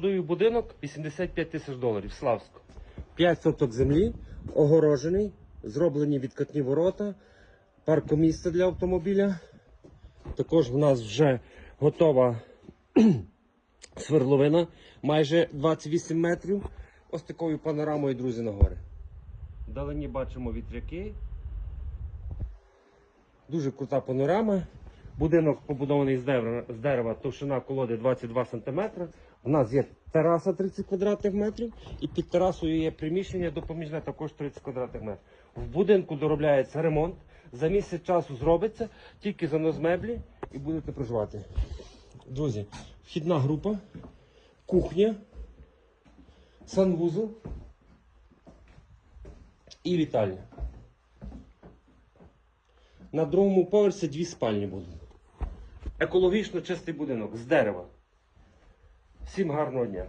Будую будинок 85 тисяч доларів, Славсько. 5 соток землі, огорожений, зроблені відкатні ворота, паркомісце для автомобіля. Також в нас вже готова свердловина, майже 28 метрів. Ось такою панорамою, друзі, на гори. Вдалині бачимо вітряки. Дуже крута панорама. Будинок побудований з дерева, з дерева товщина колоди 22 см. У нас є тераса 30 квадратних метрів, і під терасою є приміщення допоміжне також 30 квадратних метрів. В будинку доробляється ремонт. За місяць часу зробиться, тільки занос меблі і будете проживати. Друзі, вхідна група, кухня, санвузол і вітальня. На другому поверсі дві спальні будуть. Екологічно чистий будинок з дерева. Всім гарного дня!